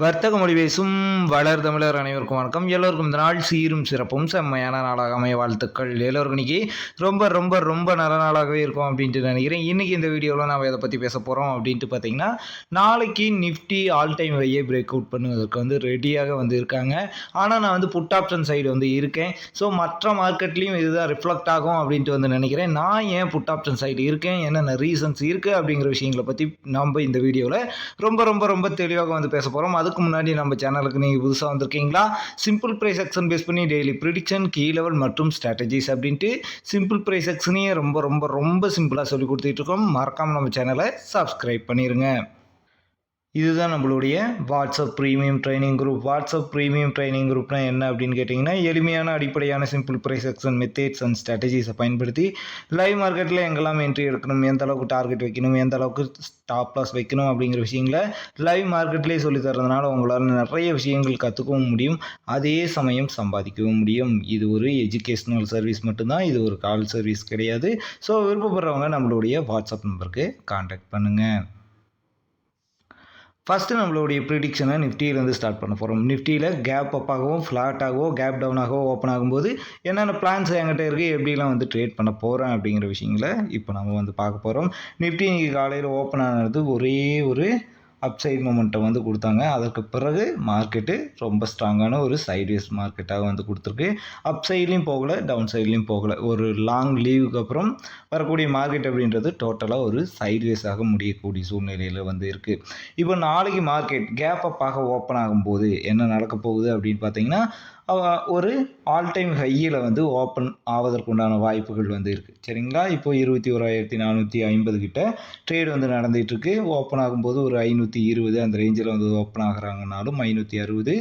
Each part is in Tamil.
வர்த்தக மொழி பேசும் வளர் தமிழர் அனைவருக்கும் வணக்கம். எல்லோருக்கும் இந்த நாள் சீரும் சிறப்பும் செம்மையான நாளாக அமைய வாழ்த்துக்கள். எல்லோருக்கும் இன்னைக்கு ரொம்ப ரொம்ப ரொம்ப நல்ல நாளாகவே இருக்கும் அப்படின்ட்டு நினைக்கிறேன். இன்றைக்கி இந்த வீடியோவில் நம்ம இதை பற்றி பேச போகிறோம் அப்படின்ட்டு பார்த்தீங்கன்னா நாளைக்கு நிஃப்டி ஆல் டைம் வையே பிரேக் அவுட் பண்ணுவதற்கு வந்து ரெடியாக வந்து இருக்காங்க ஆனால் நான் வந்து புட் ஆப்ஷன் சைடு வந்து இருக்கேன். ஸோ மற்ற மார்க்கெட்லேயும் இதுதான் ரிஃப்ளெக்ட் ஆகும் அப்படின்ட்டு வந்து நினைக்கிறேன். நான் ஏன் புட் ஆப்ஷன் சைடு இருக்கேன்? என்னென்ன ரீசன்ஸ் இருக்குது அப்படிங்கிற விஷயங்களை பற்றி நம்ம இந்த வீடியோவில் ரொம்ப ரொம்ப ரொம்ப தெளிவாக வந்து பேச போகிறோம் அதுக்கு முன்னாடி நம்ம சேனலுக்கு நீங்கள் புதுசாக வந்திருக்கீங்களா? சிம்பிள் ப்ரைஸ் செக்ஷன் பேஸ் பண்ணி டெய்லி ப்ரிடிக்ஷன் கீ லெவல் மற்றும் ஸ்ட்ராட்டஜிஸ் அப்படின்ட்டு சிம்பிள் ப்ரைஸ் செக்ஷனையே ரொம்ப ரொம்ப ரொம்ப சிம்பிளாக சொல்லி கொடுத்துட்டு இருக்கோம். மறக்காமல் நம்ம சேனலை சப்ஸ்கிரைப் பண்ணிடுங்க இதுதான் நம்மளுடைய WhatsApp premium training group WhatsApp premium training குரூப்னா என்ன அப்படின்னு கேட்டிங்கன்னா எளிமையான அடிப்படையான simple price action methods and ஸ்ட்ராட்டஜிஸை பயன்படுத்தி லைவ் மார்க்கெட்டில் எங்கெல்லாம் என்ட்ரி எடுக்கணும் எந்த அளவுக்கு டார்கெட் வைக்கணும் எந்த அளவுக்கு ஸ்டாப் லாஸ் வைக்கணும் அப்படிங்கிற விஷயங்களை லைவ் மார்க்கெட்லேயே சொல்லி தரதுனால உங்களால் நிறைய விஷயங்கள் கற்றுக்கவும் முடியும். அதே சமயம் சம்பாதிக்கவும் முடியும். இது ஒரு எஜுகேஷ்னல் சர்வீஸ் மட்டும்தான். இது ஒரு கால் சர்வீஸ் கிடையாது. ஸோ விருப்பப்படுறவங்க நம்மளுடைய வாட்ஸ்அப் நம்பருக்கு காண்டாக்ட் பண்ணுங்கள் ஃபஸ்ட்டு நம்மளுடைய ப்ரிடிக்ஷனை நிஃப்டியிலேருந்து ஸ்டார்ட் பண்ண போகிறோம் நிஃப்டியில் கேப் அப்பாகவும் ஃப்ளாட்டாகவோ கேப் டவுனாகவோ ஓப்பன் ஆகும்போது என்னென்ன பிளான்ஸ் என்கிட்ட இருக்குது எப்படிலாம் வந்து ட்ரேட் பண்ண போகிறேன் அப்படிங்கிற விஷயங்களை இப்போ நம்ம வந்து பார்க்க போகிறோம் நிஃப்டி இன்றைக்கி காலையில் ஓப்பன் ஆனது ஒரே ஒரு அப்சைட் மூமெண்ட்டை வந்து கொடுத்தாங்க. அதற்கு பிறகு மார்க்கெட்டு ரொம்ப ஸ்ட்ராங்கான ஒரு சைட்வேஸ் மார்க்கெட்டாக வந்து கொடுத்துருக்கு. அப் சைட்லேயும் போகலை டவுன் சைட்லேயும் போகலை. ஒரு லாங் லீவுக்கு அப்புறம் வரக்கூடிய மார்க்கெட் அப்படின்றது டோட்டலாக ஒரு சைட்வேஸாக முடியக்கூடிய சூழ்நிலையில் வந்து இருக்குது இப்போ நாளைக்கு மார்க்கெட் கேப் அப்பாக ஓப்பன் ஆகும்போது என்ன நடக்க போகுது அப்படின்னு பார்த்தீங்கன்னா ஒரு ஆல் டைம் ஹையில் வந்து ஓப்பன் ஆவதற்குண்டான வாய்ப்புகள் வந்து இருக்குது சரிங்களா? இப்போ இருபத்தி ஓராயிரத்தி நானூற்றி ஐம்பது கிட்ட ட்ரேட் வந்து நடந்துகிட்ருக்கு ஓப்பன் ஆகும்போது ஒரு ஐநூற்றி இருபது அந்த ரேஞ்சில் வந்து ஓப்பன் ஆகிறாங்கனாலும் ஐநூற்றி அறுபது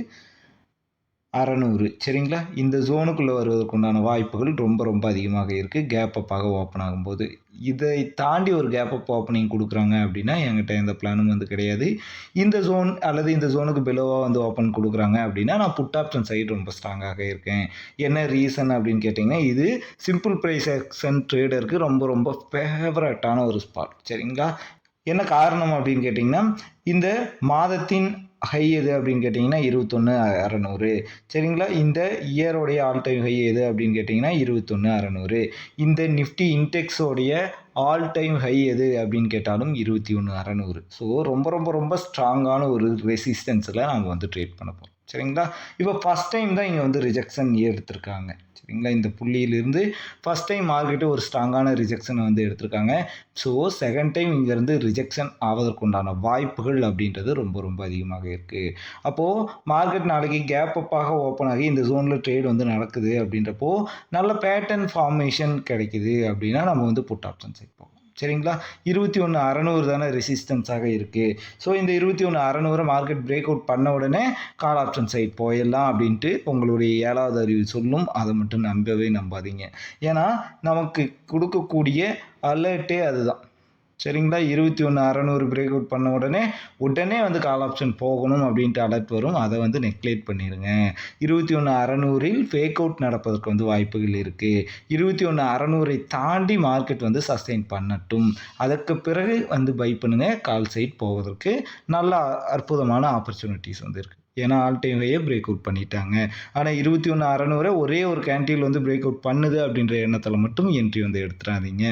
அறநூறு. சரிங்களா? இந்த ஜோனுக்குள்ளே வருவதற்குண்டான வாய்ப்புகள் ரொம்ப ரொம்ப அதிகமாக இருக்குது கேப் அப்பாக ஓப்பன் ஆகும்போது. இதை தாண்டி ஒரு கேப் அப் ஓப்பனிங் கொடுக்குறாங்க அப்படின்னா என்கிட்ட எந்த பிளானும் வந்து கிடையாது. இந்த ஜோன் அல்லது இந்த ஜோனுக்கு பிலோவாக வந்து ஓப்பன் கொடுக்குறாங்க அப்படின்னா நான் புட் ஆப்ஷன் சைடு ரொம்ப ஸ்ட்ராங்காக இருக்கேன். என்ன ரீசன் அப்படின்னு கேட்டிங்கன்னா இது சிம்பிள் ப்ரைஸ் ஆக்ஷன் ட்ரேடருக்கு ரொம்ப ரொம்ப ஃபேவரட்டான ஒரு ஸ்பாட் சரிங்களா? என்ன காரணம் அப்படின்னு கேட்டிங்கன்னா இந்த மாதத்தின் ஹை எது அப்படின்னு கேட்டிங்கன்னா இருபத்தொன்று அறநூறு. சரிங்களா? இந்த இயருடைய ஆல் டைம் ஹை எது அப்படின்னு கேட்டிங்கன்னா இருபத்தொன்று அறநூறு. இந்த நிஃப்டி இன்டெக்ஸோடைய ஆல் டைம் ஹை எது அப்படின்னு கேட்டாலும் இருபத்தி ஒன்று அறநூறு. ஸோ ரொம்ப ரொம்ப ரொம்ப ஸ்ட்ராங்கான ஒரு ரெசிஸ்டன்ஸில் நாங்கள் வந்து ட்ரேட் பண்ண போகிறோம் சரிங்களா? இப்போ ஃபஸ்ட் டைம் தான் இங்கே வந்து ரிஜெக்ஷன் எடுத்திருக்காங்க. சரிங்களா? இந்த புள்ளியிலிருந்து ஃபஸ்ட் டைம் மார்க்கெட்டு ஒரு ஸ்ட்ராங்கான ரிஜெக்ஷனை வந்து எடுத்திருக்காங்க. ஸோ செகண்ட் டைம் இங்கேருந்து ரிஜெக்ஷன் ஆவதற்குண்டான வாய்ப்புகள் அப்படின்றது ரொம்ப ரொம்ப அதிகமாக இருக்குது அப்போது மார்க்கெட் நாளைக்கு கேப் அப்பாக ஓப்பன் ஆகி இந்த ஜோனில் ட்ரேட் வந்து நடக்குது அப்படின்றப்போ நல்ல பேட்டர்ன் ஃபார்மேஷன் கிடைக்குது அப்படின்னா நம்ம வந்து புட் ஆப்ஷன் சேர்ப்போம் சரிங்களா? இருபத்தி ஒன்று அறநூறு தானே ரெசிஸ்டன்ஸாக இருக்குது ஸோ இந்த இருபத்தி ஒன்று அறநூறு மார்க்கெட் பிரேக் அவுட் பண்ண உடனே கால் ஆப்ஷன் சைட் போயிடலாம் அப்படின்ட்டு உங்களுடைய ஏழாவது அறிவு சொல்லும். அதை மட்டும் நம்பவே நம்பாதீங்க. ஏன்னா நமக்கு கொடுக்கக்கூடிய அலர்ட்டே அதுதான். சரிங்களா? இருபத்தி ஒன்று அறநூறு பிரேக் அவுட் பண்ண உடனே உடனே வந்து கால் ஆப்ஷன் போகணும் அப்படின்ட்டு அலர்ட் வரும். அதை வந்து நெக்லேட் பண்ணிடுங்க இருபத்தி ஒன்று அறநூறில் ஃபேக் அவுட் நடப்பதற்கு வந்து வாய்ப்புகள் இருக்குது இருபத்தி ஒன்று அறநூறை தாண்டி மார்க்கெட் வந்து சஸ்டெயின் பண்ணட்டும். அதற்கு பிறகு வந்து பை பண்ணுங்கள் கால் சைட் போவதற்கு நல்ல அற்புதமான ஆப்பர்ச்சுனிட்டிஸ் வந்து இருக்குது ஏன்னா ஆல் டைம் ஹையே பிரேக் அவுட் பண்ணிட்டாங்க. ஆனால் இருபத்தி ஒன்று அறநூறை ஒரே ஒரு கேன்டீல் வந்து பிரேக் அவுட் பண்ணுது அப்படின்ற எண்ணத்தில் மட்டும் என்ட்ரி வந்து எடுத்துடாதீங்க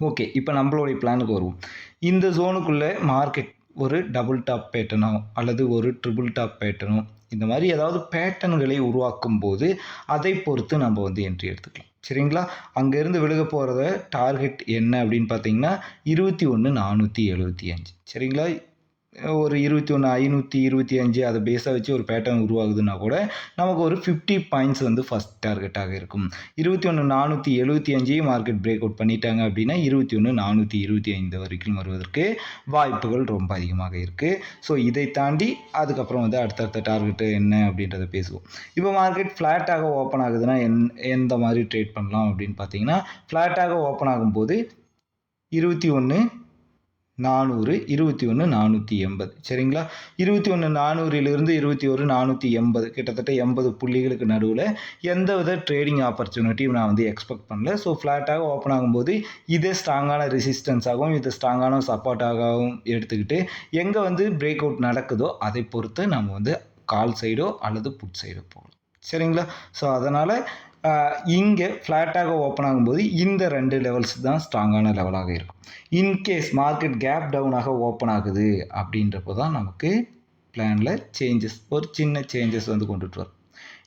ஓகே இப்போ நம்மளுடைய பிளானுக்கு வருவோம். இந்த ஜோனுக்குள்ளே மார்க்கெட் ஒரு டபுள் டாப் பேட்டனோ அல்லது ஒரு ட்ரிபிள் டாப் பேட்டனோ இந்த மாதிரி ஏதாவது பேட்டர்ன்களை உருவாக்கும் போது அதை பொறுத்து நம்ம வந்து என்ட்ரி எடுத்துக்கலாம். சரிங்களா? அங்கேருந்து விழுக போகிறத டார்கெட் என்ன அப்படின்னு பார்த்தீங்கன்னா இருபத்தி ஒன்று நானூற்றி எழுபத்தி அஞ்சு. சரிங்களா? ஒரு இருபத்தி ஒன்று ஐநூற்றி இருபத்தி அஞ்சு அதை பேஸாக வச்சு ஒரு பேட்டர்ன் உருவாகுதுன்னா கூட நமக்கு ஒரு ஃபிஃப்டி பாயிண்ட்ஸ் வந்து ஃபஸ்ட் டார்கெட்டாக இருக்கும். இருபத்தி ஒன்று நானூற்றி எழுபத்தி அஞ்சையும் மார்க்கெட் பிரேக் அவுட் பண்ணிட்டாங்க அப்படின்னா இருபத்தி ஒன்று நானூற்றி இருபத்தி ஐந்து வரைக்கும் வருவதற்கு வாய்ப்புகள் ரொம்ப அதிகமாக இருக்குது ஸோ இதை தாண்டி அதுக்கப்புறம் வந்து அடுத்தடுத்த டார்கெட்டு என்ன அப்படின்றத பேசுவோம். இப்போ மார்க்கெட் ஃப்ளாட்டாக ஓப்பன் ஆகுதுன்னா என் எந்த மாதிரி ட்ரேட் பண்ணலாம் அப்படின்னு பார்த்தீங்கன்னா ஃப்ளாட்டாக ஓப்பன் ஆகும்போது இருபத்தி ஒன்று நானூறு இருபத்தி ஒன்று நானூற்றி எண்பது. சரிங்களா? இருபத்தி ஒன்று நானூறிலிருந்து இருபத்தி ஒரு நானூற்றி எண்பது. கிட்டத்தட்ட எண்பது புள்ளிகளுக்கு நடுவில் எந்த வித ட்ரேடிங் ஆப்பர்ச்சுனிட்டியும் நான் வந்து எக்ஸ்பெக்ட் பண்ணல. ஸோ ஃப்ளாட்டாக ஓப்பன் ஆகும்போது இதே ஸ்ட்ராங்கான ரெசிஸ்டன்ஸாகவும் இது ஸ்ட்ராங்கான சப்போர்ட்டாகவும் எடுத்துக்கிட்டு எங்கே வந்து பிரேக் அவுட் நடக்குதோ அதை பொறுத்து நம்ம வந்து கால் சைடோ அல்லது புட் சைடோ போகலாம். சரிங்களா? ஸோ அதனால் இங்கே ஃப்ளாட்டாக ஓப்பன் ஆகும்போது இந்த ரெண்டு லெவல்ஸ் தான் ஸ்ட்ராங்கான லெவலாக இருக்கும். இன்கேஸ் மார்க்கெட் கேப் டவுனாக ஓப்பன் ஆகுது அப்படின்றப்போ தான் நமக்கு பிளானில் சேஞ்சஸ் ஒரு சின்ன சேஞ்சஸ் வந்து கொண்டுட்டு வரும்.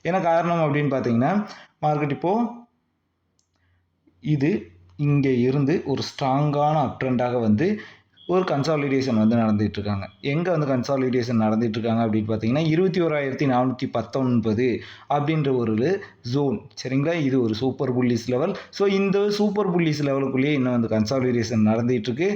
என்ன காரணம் அப்படின்னு பார்த்தீங்கன்னா மார்க்கெட் இப்போது இது இங்கே இருந்து ஒரு ஸ்ட்ராங்கான அப் ட்ரெண்டாக வந்து ஒரு கன்சாலிடேஷன் வந்து நடந்துகிட்டு இருக்காங்க எங்கே வந்து கன்சாலிடேஷன் நடந்துகிட்டு இருக்காங்க அப்படின்னு பார்த்தீங்கன்னா இருபத்தி ஓராயிரத்தி நானூற்றி பத்தொன்பது அப்படின்ற ஒரு ஜோன் சரிங்களா? இது ஒரு சூப்பர் புல்லிஸ் லெவல் ஸோ இந்த சூப்பர் புல்லிஸ் லெவலுக்குள்ளேயே இன்னும் வந்து கன்சாலிடேஷன் நடந்துகிட்டு இருக்கு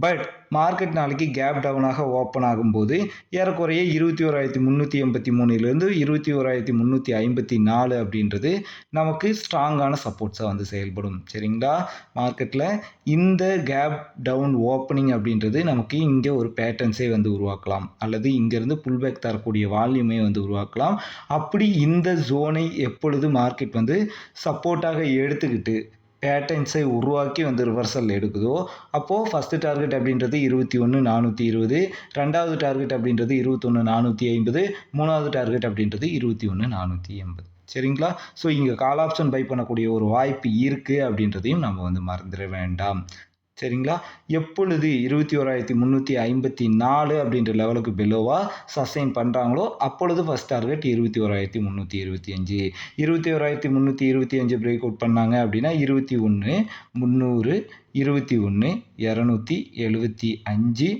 பட் மார்க்கெட் நாளைக்கு கேப் டவுனாக ஓப்பன் ஆகும்போது ஏறக்குறைய இருபத்தி ஓராயிரத்தி முந்நூற்றி எண்பத்தி மூணுலேருந்து இருபத்தி ஓராயிரத்தி முந்நூற்றி ஐம்பத்தி நாலு அப்படின்றது நமக்கு ஸ்ட்ராங்கான சப்போர்ட்ஸாக வந்து செயல்படும். சரிங்களா? மார்க்கெட்டில் இந்த கேப் டவுன் ஓப்பனிங் அப்படின்றது நமக்கு இங்கே ஒரு பேட்டர்ன்ஸே வந்து உருவாக்கலாம். அல்லது இங்கேருந்து புல்பேக் தரக்கூடிய வால்யூமே வந்து உருவாக்கலாம். அப்படி இந்த ஜோனை எப்பொழுது மார்க்கெட் வந்து சப்போர்ட்டாக எடுத்துக்கிட்டு பேட்டர்ன்ஸை உருவாக்கி வந்து ரிவர்சல் எடுக்குதோ அப்போது ஃபஸ்ட்டு டார்கெட் அப்படின்றது இருபத்தி ஒன்று நானூற்றி இருபது ரெண்டாவது டார்கெட் அப்படின்றது இருபத்தொன்று நானூற்றி ஐம்பது மூணாவது டார்கெட் அப்படின்றது இருபத்தி ஒன்று நானூற்றி எண்பது. சரிங்களா? ஸோ இங்கே கால் ஆப்ஷன் பை பண்ணக்கூடிய ஒரு வாய்ப்பு இருக்குது அப்படின்றதையும் நம்ம வந்து மறந்துட வேண்டாம். சரிங்களா? எப்பொழுது இருபத்தி ஓராயிரத்தி முந்நூற்றி ஐம்பத்தி நாலு அப்படின்ற லெவலுக்கு பிலோவாக சஸ்டைன் பண்ணுறாங்களோ அப்பொழுது ஃபஸ்ட் டார்கெட் இருபத்தி ஓராயிரத்தி முந்நூற்றி இருபத்தி அஞ்சு. இருபத்தி ஓராயிரத்தி முந்நூற்றி இருபத்தி அஞ்சு பிரேக் அவுட் பண்ணாங்க அப்படின்னா இருபத்தி ஒன்று முந்நூறு இருபத்தி ஒன்று இரநூத்தி எழுபத்தி அஞ்சு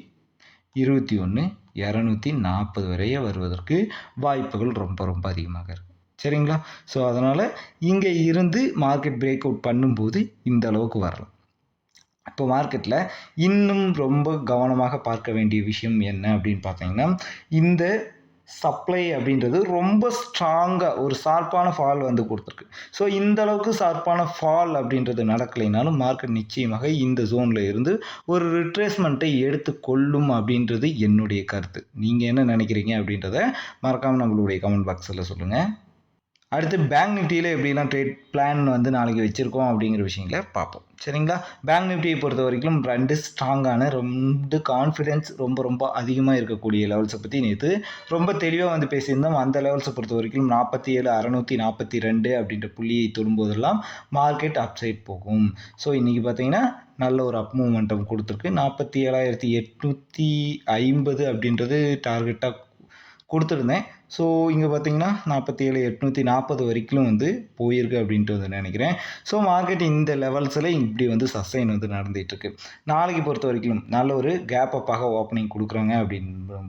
இருபத்தி ஒன்று இரநூத்தி நாற்பது வரைய வருவதற்கு வாய்ப்புகள் ரொம்ப ரொம்ப அதிகமாக இருக்குது சரிங்களா? ஸோ அதனால் இங்கே இருந்து மார்க்கெட் பிரேக் அவுட் பண்ணும்போது இந்த அளவுக்கு வரலாம். இப்போ மார்க்கெட்டில் இன்னும் ரொம்ப கவனமாக பார்க்க வேண்டிய விஷயம் என்ன அப்படின்னு பார்த்தீங்கன்னா இந்த சப்ளை அப்படின்றது ரொம்ப ஸ்ட்ராங்காக ஒரு ஷார்ப்பான ஃபால் வந்து கொடுத்துருக்கு. ஸோ இந்த அளவுக்கு ஷார்ப்பான ஃபால் அப்படின்றது நடக்கலைனாலும் மார்க்கெட் நிச்சயமாக இந்த ஜோனில் இருந்து ஒரு ரிட்ரேஸ்மெண்ட்டை எடுத்து கொள்ளும் அப்படின்றது என்னுடைய கருத்து. நீங்கள் என்ன நினைக்கிறீங்க அப்படின்றத மறக்காமல் நம்மளுடைய கமெண்ட் பாக்ஸில் சொல்லுங்கள் அடுத்து பேங்க் நிஃப்டியில் எப்படிலாம் ட்ரேட் பிளான் வந்து நாளைக்கு வச்சுருக்கோம் அப்படிங்கிற விஷயங்களை பார்ப்போம். சரிங்களா? பேங்க் நிஃப்டியை பொறுத்த வரைக்கும் ரெண்டு ஸ்ட்ராங்கான ரெண்டு கான்ஃபிடென்ஸ் ரொம்ப ரொம்ப அதிகமாக இருக்கக்கூடிய லெவல்ஸை பற்றி நேற்று ரொம்ப தெளிவாக வந்து பேசியிருந்தோம். அந்த லெவல்ஸை பொறுத்த வரைக்கும் நாற்பத்தி ஏழு அறநூற்றி நாற்பத்தி ரெண்டு அப்படின்ற புள்ளியை தொடும்போதெல்லாம் மார்க்கெட் அப்சைட் போகும். ஸோ இன்றைக்கி பார்த்தீங்கன்னா நல்ல ஒரு அப் மூமெண்டம் கொடுத்துருக்கு. நாற்பத்தி ஏழாயிரத்தி எட்நூற்றி ஐம்பது அப்படின்றது டார்கெட்டாக கொடுத்துருந்தேன். ஸோ இங்கே பார்த்தீங்கன்னா நாற்பத்தி ஏழு எட்நூற்றி நாற்பது வரைக்கும் வந்து போயிருக்கு அப்படின்ட்டு வந்து நினைக்கிறேன். ஸோ மார்க்கெட் இந்த லெவல்ஸில் இப்படி வந்து சஸ்டைன் வந்து நடந்துகிட்ருக்கு நாளைக்கு பொறுத்த வரைக்கும் நல்ல ஒரு கேப் அப்பாக ஓப்பனிங் கொடுக்குறாங்க அப்படின்னு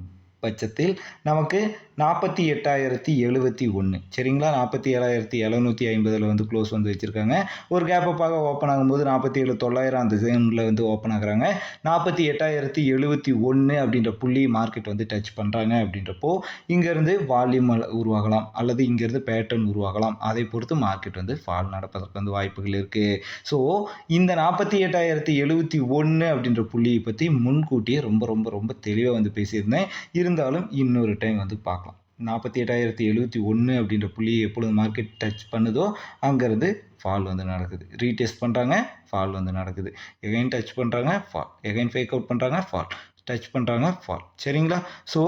பட்சத்தில் நமக்கு நாற்பத்தி எட்டாயிரத்தி எழுபத்தி ஒன்று. சரிங்களா? நாற்பத்தி ஏழாயிரத்தி எழுநூற்றி ஐம்பதில் வந்து க்ளோஸ் வந்து வச்சுருக்காங்க. ஒரு கேப் அப்பாக ஓப்பன் ஆகும்போது நாற்பத்தி ஏழு தொள்ளாயிரம் அந்த ஜோனில் வந்து ஓப்பன் ஆகுறாங்க. நாற்பத்தி எட்டாயிரத்தி எழுபத்தி ஒன்று அப்படின்ற புள்ளி மார்க்கெட் வந்து டச் பண்ணுறாங்க அப்படின்றப்போ இங்கேருந்து வால்யூம் உருவாகலாம். அல்லது இங்கேருந்து பேட்டர்ன் உருவாகலாம். அதை பொறுத்து மார்க்கெட் வந்து ஃபால் நடப்பதற்கு வந்து வாய்ப்புகள் இருக்குது ஸோ இந்த நாற்பத்தி எட்டாயிரத்தி எழுபத்தி ஒன்று அப்படின்ற புள்ளியை பற்றி முன்கூட்டியே ரொம்ப ரொம்ப ரொம்ப தெளிவாக வந்து பேசியிருந்தேன். இருந்தாலும் இன்னொரு டைம் வந்து பார்க்கலாம். நாற்பத்தி எட்டாயிரத்தி எழுபத்தி ஒன்று அப்படின்ற புள்ளியை எப்பொழுது மார்க்கெட் டச் பண்ணுதோ அங்கேருந்து ஃபால் வந்து நடக்குது. ரீடெஸ்ட் பண்ணுறாங்க ஃபால் வந்து நடக்குது. எகைன் டச் பண்ணுறாங்க ஃபால் எகைன் ஃபேக் அவுட் பண்ணுறாங்க ஃபால் டச் பண்ணுறாங்க ஃபால் சரிங்களா? ஸோ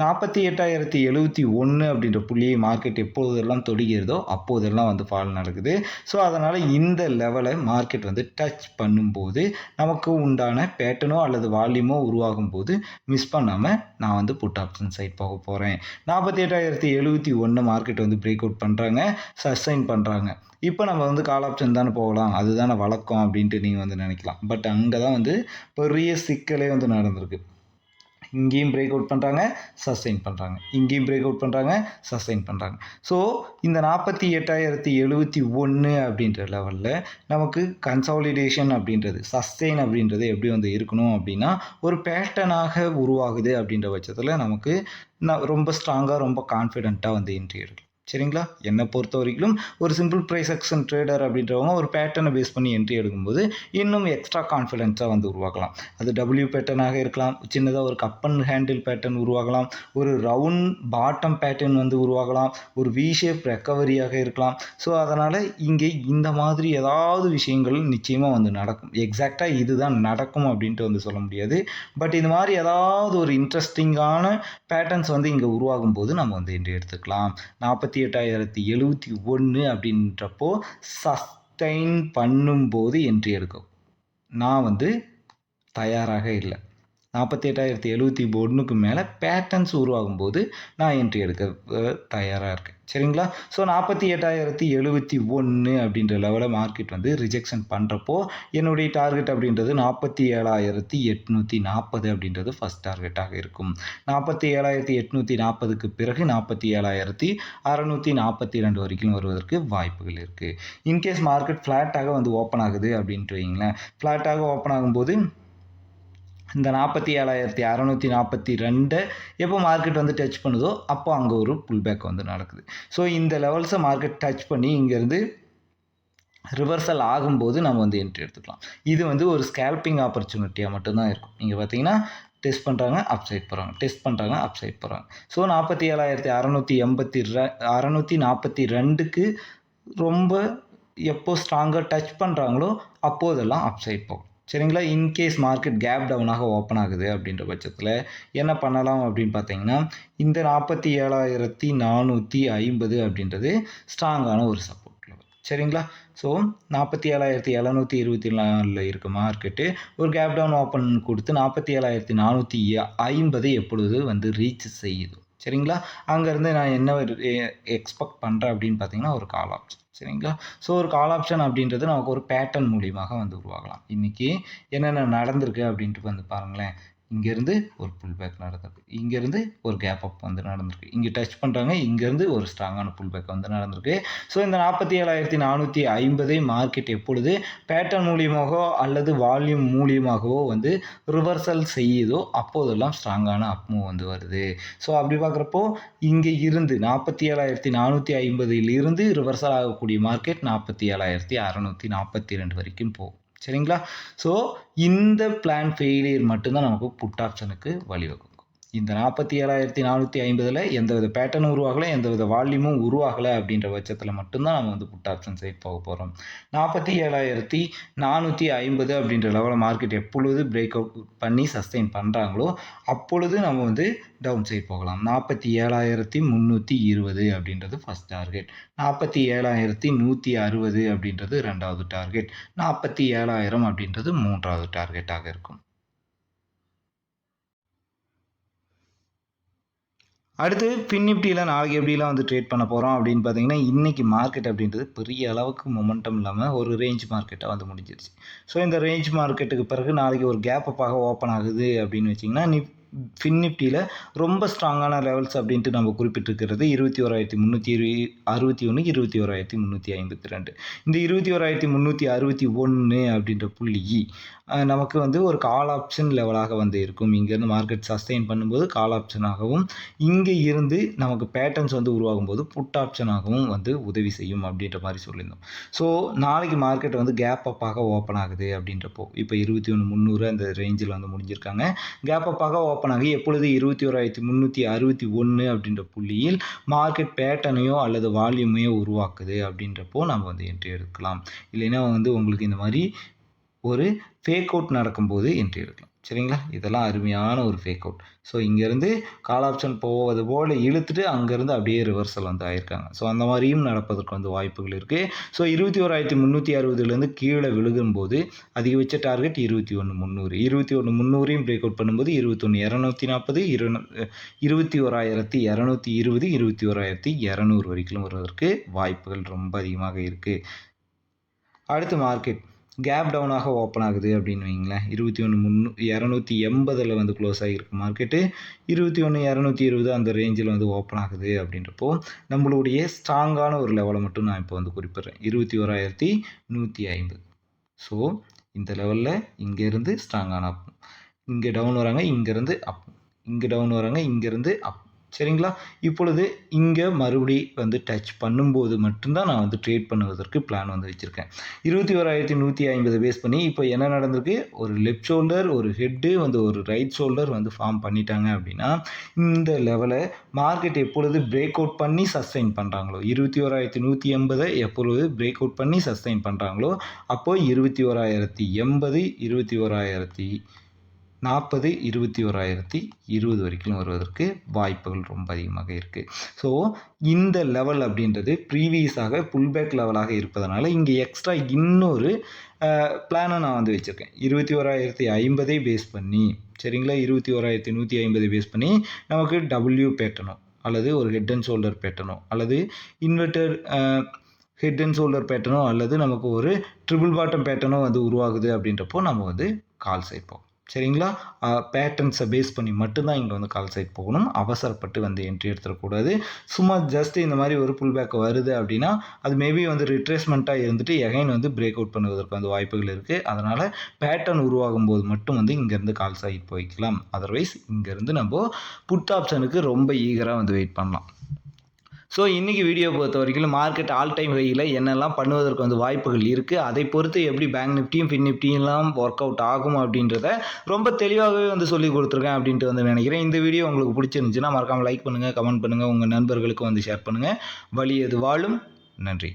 நாற்பத்தி எட்டாயிரத்தி எழுபத்தி ஒன்று அப்படின்ற புள்ளியை மார்க்கெட் எப்போதெல்லாம் தொடுகிறதோ அப்போதெல்லாம் வந்து ஃபால் நடக்குது. ஸோ அதனால் இந்த லெவலை மார்க்கெட் வந்து டச் பண்ணும்போது நமக்கு உண்டான பேட்டனோ அல்லது வால்யூமோ உருவாகும் போது மிஸ் பண்ணாமல் நான் வந்து புட் ஆப்ஷன் சைட் போக போகிறேன் நாற்பத்தி எட்டாயிரத்தி எழுபத்தி ஒன்று மார்க்கெட் வந்து பிரேக் அவுட் பண்ணுறாங்க சஸ்டைன் பண்ணுறாங்க இப்போ நம்ம வந்து கால் ஆப்ஷன் தானே போகலாம். அதுதானே வழக்கம் அப்படின்ட்டு நீங்கள் வந்து நினைக்கலாம். பட் அங்கே தான் வந்து பெரிய சிக்கலே வந்து நடந்திருக்கு. இங்கேயும் பிரேக் அவுட் பண்ணுறாங்க சஸ்டைன் பண்ணுறாங்க இங்கேயும் பிரேக் அவுட் பண்ணுறாங்க சஸ்டைன் பண்ணுறாங்க ஸோ இந்த நாற்பத்தி எட்டாயிரத்தி எழுபத்தி ஒன்று அப்படின்ற லெவலில் நமக்கு கன்சாலிடேஷன் அப்படின்றது சஸ்டெயின் அப்படின்றது எப்படி வந்து இருக்கணும் அப்படின்னா ஒரு பேட்டர்னாக உருவாகுது அப்படின்ற பட்சத்தில் நமக்கு நான் ரொம்ப ஸ்ட்ராங்காக ரொம்ப கான்ஃபிடெண்ட்டாக வந்து இன்ட்ரி எடுக்கலாம். சரிங்களா? என்னை பொறுத்த வரைக்கும் ஒரு சிம்பிள் ப்ரைஸ் அக்ஷன் ட்ரேடர் அப்படின்றவங்க ஒரு பேட்டர்னை பேஸ் பண்ணி என்ட்ரி எடுக்கும்போது இன்னும் எக்ஸ்ட்ரா கான்ஃபிடென்ஸாக வந்து உருவாக்கலாம். அது டபிள்யூ பேட்டர்னாக இருக்கலாம். சின்னதாக ஒரு கப் அண்ட் ஹேண்டில் பேட்டர்ன் உருவாகலாம். ஒரு ரவுண்ட் பாட்டம் பேட்டர்ன் வந்து உருவாகலாம். ஒரு வி ஷேப் ரெக்கவரியாக இருக்கலாம். ஸோ அதனால் இங்கே இந்த மாதிரி ஏதாவது விஷயங்கள் நிச்சயமாக வந்து நடக்கும். எக்ஸாக்டாக இதுதான் நடக்கும் அப்படின்ட்டு வந்து சொல்ல முடியாது. பட் இது மாதிரி ஏதாவது ஒரு இன்ட்ரெஸ்டிங்கான பேட்டர்ன்ஸ் வந்து இங்கே உருவாகும் போது நம்ம வந்து என்ட்ரி எடுத்துக்கலாம். நாற்பத்தி எட்டாயிரத்தி எழுபத்தி ஒன்று அப்படின்றப்போ சஸ்டைன் பண்ணும்போது என்ட்ரி எடுக்கும். நான் வந்து தயாராக இல்லை. நாற்பத்தி எட்டாயிரத்தி எழுபத்தி ஒன்றுக்கு மேலே பேட்டர்ன்ஸ் உருவாகும் போது நான் என்ட்ரி எடுக்க தயாராக இருக்கேன். சரிங்களா? ஸோ நாற்பத்தி எட்டாயிரத்தி எழுபத்தி ஒன்று அப்படின்ற லெவலில் மார்க்கெட் வந்து ரிஜெக்ஷன் பண்ணுறப்போ என்னுடைய டார்கெட் அப்படின்றது நாற்பத்தி ஏழாயிரத்தி எட்நூற்றி நாற்பது அப்படின்றது ஃபஸ்ட் டார்கெட்டாக இருக்கும். நாற்பத்தி ஏழாயிரத்தி எட்நூற்றி நாற்பதுக்கு பிறகு நாற்பத்தி ஏழாயிரத்தி அறநூற்றி நாற்பத்தி ரெண்டு வரைக்கும் வருவதற்கு வாய்ப்புகள் இருக்குது இன்கேஸ் மார்க்கெட் ஃப்ளாட்டாக வந்து ஓப்பன் ஆகுது அப்படின்ட்டு வைங்களேன் ஃப்ளாட்டாக ஓப்பன் ஆகும்போது இந்த நாற்பத்தி ஏழாயிரத்தி அறநூற்றி நாற்பத்தி ரெண்டை எப்போ மார்க்கெட் வந்து டச் பண்ணுதோ அப்போ அங்கே ஒரு புல் பேக் வந்து நடக்குது. ஸோ இந்த லெவல்ஸை மார்க்கெட் டச் பண்ணி இங்கேருந்து ரிவர்சல் ஆகும்போது நம்ம வந்து என்ட்ரி எடுத்துக்கலாம். இது வந்து ஒரு ஸ்கேல்பிங் ஆப்பர்ச்சுனிட்டியாக மட்டும்தான் இருக்கும். இங்கே பார்த்தீங்கன்னா டெஸ்ட் பண்ணுறாங்க அப்சைட் போகிறாங்க டெஸ்ட் பண்ணுறாங்க அப்சைட் போகிறாங்க ஸோ நாற்பத்தி ஏழாயிரத்தி அறநூற்றி எண்பத்தி ரெ அறநூற்றி நாற்பத்தி ரெண்டுக்கு ரொம்ப எப்போ ஸ்ட்ராங்காக டச் பண்ணுறாங்களோ அப்போதெல்லாம் அப்சைட் போகும். சரிங்களா? இன்கேஸ் மார்க்கெட் கேப் டவுனாக ஓப்பன் ஆகுது அப்படின்ற பட்சத்தில் என்ன பண்ணலாம் அப்படின்னு பார்த்தீங்கன்னா இந்த நாற்பத்தி ஏழாயிரத்தி நானூற்றி ஐம்பது அப்படின்றது ஸ்ட்ராங்கான ஒரு சப்போர்ட் லெவல் சரிங்களா? ஸோ நாற்பத்தி ஏழாயிரத்தி எழுநூற்றி இருபத்தி நாலில் இருக்க மார்க்கெட்டு ஒரு கேப் டவுன் ஓப்பன் கொடுத்து நாற்பத்தி ஏழாயிரத்தி நானூற்றி ஐம்பது எப்பொழுது வந்து ரீச் செய்யுது? சரிங்களா? அங்கேருந்து நான் என்ன எக்ஸ்பெக்ட் பண்ணுறேன் அப்படின்னு பார்த்தீங்கன்னா ஒரு கால் ஆப்ஷன் சரிங்களா? ஸோ ஒரு கால் ஆப்ஷன் அப்படின்றது நமக்கு ஒரு பேட்டர்ன் மூலியமாக வந்து உருவாகலாம். இன்றைக்கி என்னென்ன நடந்திருக்கு அப்படின்ட்டு வந்து பாருங்களேன். இங்கேருந்து ஒரு புல் பேக் நடந்திருக்கு. இங்கேருந்து ஒரு கேப் அப் வந்து நடந்திருக்கு. இங்கே டச் பண்ணுறாங்க இங்கேருந்து ஒரு ஸ்ட்ராங்கான புல் பேக் வந்து நடந்திருக்கு. ஸோ இந்த நாற்பத்தி ஏழாயிரத்தி நானூற்றி ஐம்பதை மார்க்கெட் எப்பொழுது பேட்டர்ன் மூலியமாகவோ அல்லது வால்யூம் மூலியமாகவோ வந்து ரிவர்சல் செய்யுதோ அப்போதெல்லாம் ஸ்ட்ராங்கான அப்மூவ் வந்து வருது. ஸோ அப்படி பார்க்குறப்போ இங்கே இருந்து நாற்பத்தி ஏழாயிரத்தி நானூற்றி ஐம்பதில் இருந்து ரிவர்சல் ஆகக்கூடிய மார்க்கெட் நாற்பத்தி ஏழாயிரத்தி அறநூற்றி நாற்பத்தி ரெண்டு வரைக்கும் போகும். சரிங்களா? ஸோ இந்த பிளான் ஃபெயிலியர் மட்டும்தான் நமக்கு புட் ஆப்ஷனுக்கு வழிவகுக்கும். இந்த நாற்பத்தி ஏழாயிரத்தி நானூற்றி ஐம்பதில் எந்தவித பேட்டர்னும் உருவாகலை எந்தவித வால்யூமும் உருவாகலை அப்படின்ற பட்சத்தில் மட்டும்தான் நம்ம வந்து புட் ஆப்ஷன் சைட் போக போகிறோம் நாற்பத்தி ஏழாயிரத்தி நானூற்றி ஐம்பது அப்படின்ற லெவலில் மார்க்கெட் எப்பொழுது பிரேக் அவுட் பண்ணி சஸ்டெயின் பண்ணுறாங்களோ அப்பொழுது நம்ம வந்து டவுன் சைட் போகலாம். நாற்பத்தி ஏழாயிரத்தி முந்நூற்றி இருபது அப்படின்றது ஃபஸ்ட் டார்கெட் நாற்பத்தி ஏழாயிரத்தி நூற்றி அறுபது அப்படின்றது ரெண்டாவது டார்கெட் நாற்பத்தி ஏழாயிரம் அப்படின்றது மூன்றாவது டார்கெட்டாக இருக்கும். அடுத்து பின் நிஃப்டியில் நாளைக்கு எப்படிலாம் வந்து ட்ரேட் பண்ண போகிறோம் அப்படின்னு பார்த்தீங்கன்னா இன்றைக்கி மார்க்கெட் அப்படின்றது பெரிய அளவுக்கு மொமெண்டம் இல்லாமல் ஒரு ரேஞ்ச் மார்க்கெட்டாக வந்து முடிஞ்சிருச்சு. ஸோ இந்த ரேஞ்ச் மார்க்கெட்டுக்கு பிறகு நாளைக்கு ஒரு கேப் அப்பாக ஓப்பன் ஆகுது அப்படின்னு வச்சிங்கன்னா நிஃப் ஃபின் நிஃப்டியில் ரொம்ப ஸ்ட்ராங்கான லெவல்ஸ் அப்படின்ட்டு நம்ம குறிப்பிட்டிருக்கிறது இருபத்தி ஓராயிரத்தி முந்நூற்றி இரு அறுபத்தி ஒன்று இருபத்தி ஓராயிரத்தி முந்நூற்றி ஐம்பத்தி ரெண்டு. இந்த இருபத்தி ஓராயிரத்தி முந்நூற்றி அறுபத்தி ஒன்று அப்படின்ற புள்ளி e, நமக்கு வந்து ஒரு கால் ஆப்ஷன் லெவலாக வந்து இருக்கும். இங்கேருந்து மார்க்கெட் சஸ்டெயின் பண்ணும்போது கால் ஆப்ஷனாகவும் இங்கே இருந்து நமக்கு பேட்டர்ன்ஸ் வந்து உருவாகும் போது புட் ஆப்ஷனாகவும் வந்து உதவி செய்யும் அப்படின்ற மாதிரி சொல்லியிருந்தோம். ஸோ நாளைக்கு மார்க்கெட் வந்து கேப் அப்பாக ஓப்பன் ஆகுது அப்படின்றப்போ இப்போ இருபத்தி ஒன்று முந்நூறு அந்த ரேஞ்சில் வந்து முடிஞ்சிருக்காங்க. கேப் அப்பாக ஓப்பன் ஆகி எப்பொழுது இருபத்தி ஓராயிரத்தி முந்நூற்றி அறுபத்தி ஒன்று அப்படின்ற புள்ளியில் மார்க்கெட் பேட்டர்னையோ அல்லது வால்யூமையோ உருவாக்குது அப்படின்றப்போ நம்ம வந்து என்ட்ரி எடுக்கலாம். இல்லைன்னா வந்து உங்களுக்கு இந்த மாதிரி ஒரு ஃபேக் அவுட் நடக்கும்போது என்ட்ரி எடுக்கலாம். சரிங்களா? இதெல்லாம் அருமையான ஒரு ஃபேக் அவுட் ஸோ இங்கேருந்து கால் ஆப்ஷன் போவது போல் இழுத்துட்டு அங்கேருந்து அப்படியே ரிவர்சல் வந்து ஆயிருக்காங்க. ஸோ அந்த மாதிரியும் நடப்பதற்கு வந்து வாய்ப்புகள் இருக்குது ஸோ இருபத்தி ஓராயிரத்தி முந்நூற்றி அறுபதுலேருந்து கீழே விழுகும்போது அதிகபட்ச டார்கெட் இருபத்தி ஒன்று முந்நூறு இருபத்தி ஒன்று முந்நூறையும் பிரேக் அவுட் பண்ணும்போது இருபத்தொன்று இரநூத்தி நாற்பது இரு இருபத்தி ஓராயிரத்தி இரநூத்தி இருபது இருபத்தி ஓராயிரத்தி இரநூறு வரைக்கும் வருவதற்கு வாய்ப்புகள் ரொம்ப அதிகமாக இருக்குது அடுத்து மார்க்கெட் கேப் டவுனாக ஓப்பன் ஆகுது அப்படின்னு வைங்களேன் இருபத்தி ஒன்று முந்நூ இரநூத்தி எண்பதில் வந்து க்ளோஸ் ஆகிருக்கு மார்க்கெட்டு இருபத்தி ஒன்று இரநூத்தி இருபது அந்த ரேஞ்சில் வந்து ஓப்பன் ஆகுது அப்படின்றப்போ நம்மளுடைய ஸ்ட்ராங்கான ஒரு லெவலை மட்டும் நான் இப்போ வந்து குறிப்பிட்றேன். இருபத்தி ஓராயிரத்தி நூற்றி ஐம்பது. ஸோ இந்த லெவலில் இங்கேருந்து ஸ்ட்ராங்கான அப் இங்கே டவுன் வராங்க இங்கேருந்து அப் இங்கே டவுன் வராங்க இங்கேருந்து அப் சரிங்களா? இப்பொழுது இங்கே மறுபடி வந்து டச் பண்ணும்போது மட்டும்தான் நான் வந்து ட்ரேட் பண்ணுவதற்கு பிளான் வந்து வச்சுருக்கேன். இருபத்தி ஓராயிரத்தி நூற்றி ஐம்பது பேஸ் பண்ணி இப்போ என்ன நடந்திருக்கு? ஒரு லெஃப்ட் ஷோல்டர் ஒரு ஹெட்டு வந்து ஒரு ரைட் ஷோல்டர் வந்து ஃபார்ம் பண்ணிட்டாங்க அப்படின்னா இந்த லெவலை மார்க்கெட் எப்பொழுது பிரேக் அவுட் பண்ணி சஸ்டைன் பண்ணுறாங்களோ இருபத்தி ஓராயிரத்தி நூற்றி எண்பதை எப்பொழுது பிரேக் அவுட் பண்ணி சஸ்டைன் பண்ணுறாங்களோ அப்போது இருபத்தி ஓராயிரத்தி எண்பது இருபத்தி ஓராயிரத்தி நாற்பது இருபத்தி ஓராயிரத்தி இருபது வரைக்கும் வருவதற்கு வாய்ப்புகள் ரொம்ப அதிகமாக இருக்குது ஸோ இந்த லெவல் அப்படின்றது ப்ரீவியஸாக புல்பேக் லெவலாக இருப்பதனால இங்கே எக்ஸ்ட்ரா இன்னொரு பிளானை நான் வந்து வச்சுருக்கேன். இருபத்தி ஓராயிரத்தி ஐம்பதை பேஸ் பண்ணி சரிங்களா? இருபத்தி ஓராயிரத்தி நூற்றி ஐம்பதை பேஸ் பண்ணி நமக்கு டபுள்யூ பேட்டனோ அல்லது ஒரு ஹெட் அண்ட் ஷோல்டர் பேட்டனோ அல்லது இன்வெர்டர் ஹெட் அண்ட் ஷோல்டர் பேட்டனோ அல்லது நமக்கு ஒரு ட்ரிபிள் பாட்டம் பேட்டனோ வந்து உருவாகுது அப்படின்றப்போ நம்ம வந்து கால் சேர்ப்போம் சரிங்களா? பேட்டர்ன்ஸை பேஸ் பண்ணி மட்டும்தான் இங்கே வந்து கால் சைட் போகணும். அவசரப்பட்டு வந்து என்ட்ரி எடுத்துடக்கூடாது. சும்மா ஜஸ்ட் இந்த மாதிரி ஒரு புல் பேக் வருது அப்படின்னா அது மேபி வந்து ரிட்ரேஸ்மெண்ட்டாக இருந்துட்டு எகைன் வந்து பிரேக் அவுட் பண்ணுவதற்கு வந்து வாய்ப்புகள் இருக்குது அதனால் பேட்டர்ன் உருவாகும் போது மட்டும் வந்து இங்கேருந்து கால் சைட் போய்க்கலாம். அதர்வைஸ் இங்கேருந்து நம்ம புட் ஆப்ஷனுக்கு ரொம்ப ஈகராக வந்து வெயிட் பண்ணலாம். ஸோ இன்றைக்கி வீடியோ பொறுத்த வரைக்கும் மார்க்கெட் ஆல் டைம் ஹையில் என்னெல்லாம் பண்ணுவதற்கு வந்து வாய்ப்புகள் இருக்குது அதை பொறுத்து எப்படி பேங்க் நிஃப்டியும் ஃபின் நிஃப்டியெல்லாம் ஒர்க் அவுட் ஆகும் அப்படின்றத ரொம்ப தெளிவாகவே வந்து சொல்லி கொடுத்துருக்கேன் அப்படின்ட்டு வந்து நினைக்கிறேன். இந்த வீடியோ உங்களுக்கு பிடிச்சிருந்துச்சுன்னா மறக்காமல் லைக் பண்ணுங்கள் கமெண்ட் பண்ணுங்கள் உங்கள் நண்பர்களுக்கு வந்து ஷேர் பண்ணுங்கள் வழி எது வாழும்? நன்றி.